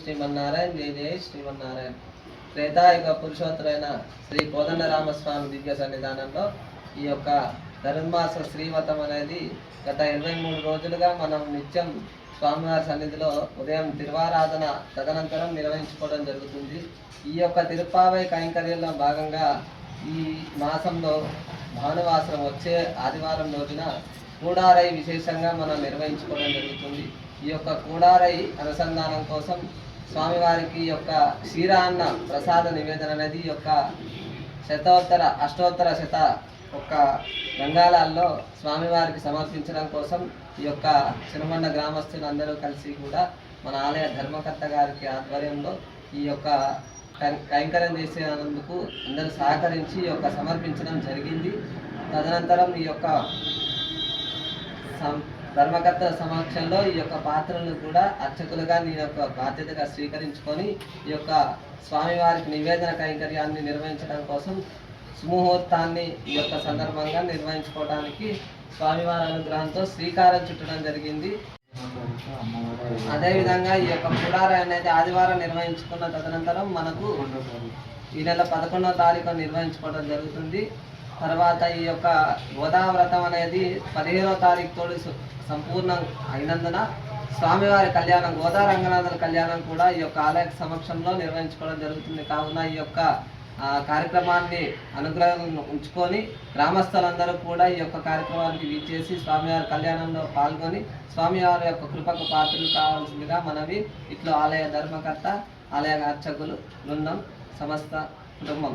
శ్రీమన్నారాయణ జయ జయ శ్రీమన్నారాయణ. త్రేతాయుగ పురుషోత్తరైన శ్రీ కోదండరామస్వామి దివ్య సన్నిధానంలో ఈ యొక్క ధనుర్మాస శ్రీవతం అనేది గత ఇరవై మూడు రోజులుగా మనం నిత్యం స్వామివారి సన్నిధిలో ఉదయం తిరువారాధన తదనంతరం నిర్వహించుకోవడం జరుగుతుంది. ఈ యొక్క తిరుపావై కైంకర్యంలో భాగంగా ఈ మాసంలో భానువాసరం వచ్చే ఆదివారం రోజున కూడారై విశేషంగా మనం నిర్వహించుకోవడం జరుగుతుంది. ఈ యొక్క కూడారై అనుసంధానం కోసం స్వామివారికి ఈ యొక్క క్షీరాన్న ప్రసాద నివేదన అనేది ఈ యొక్క శతోత్తర అష్టోత్తర శత ఒక గంగాలాల్లో స్వామివారికి సమర్పించడం కోసం ఈ యొక్క చిరుమండ గ్రామస్తులందరూ కలిసి కూడా మన ఆలయ ధర్మకర్త గారికి ఆధ్వర్యంలో ఈ యొక్క కైంకర్యం చేసేందుకు అందరూ సహకరించి ఈ యొక్క సమర్పించడం జరిగింది. తదనంతరం ఈ యొక్క ధర్మకర్తల ధర్మకర్త సమక్షంలో ఈ యొక్క పాత్రలను కూడా అర్చకులుగా నీ యొక్క బాధ్యతగా స్వీకరించుకొని ఈ యొక్క స్వామివారికి నివేదన కైంకర్యాన్ని నిర్వహించడం కోసం సుముహూర్తాన్ని ఈ యొక్క సందర్భంగా నిర్వహించుకోవడానికి స్వామివారి అనుగ్రహంతో శ్రీకారం చుట్టడం జరిగింది. అదేవిధంగా ఈ యొక్క పుడారి అనేది ఆదివారం నిర్వహించుకున్న తదనంతరం మనకు ఈ నెల పదకొండవ తారీఖు నిర్వహించుకోవడం జరుగుతుంది. తర్వాత ఈ యొక్క గోదావ్రతం అనేది పదిహేనో తారీఖుతో సంపూర్ణం అయినందున స్వామివారి కళ్యాణం గోదా రంగనాథుల కళ్యాణం కూడా ఈ యొక్క ఆలయ సమక్షంలో నిర్వహించుకోవడం జరుగుతుంది. కావున ఈ యొక్క కార్యక్రమాన్ని అనుగ్రహం ఉంచుకొని గ్రామస్తులందరూ కూడా ఈ యొక్క కార్యక్రమానికి వీచేసి స్వామివారి కళ్యాణంలో పాల్గొని స్వామివారి యొక్క కృపకు పాత్రలు కావాల్సిందిగా మనవి. ఇట్లు ఆలయ ధర్మకర్త ఆలయ అర్చకులు బృందం సమస్త కుటుంబం.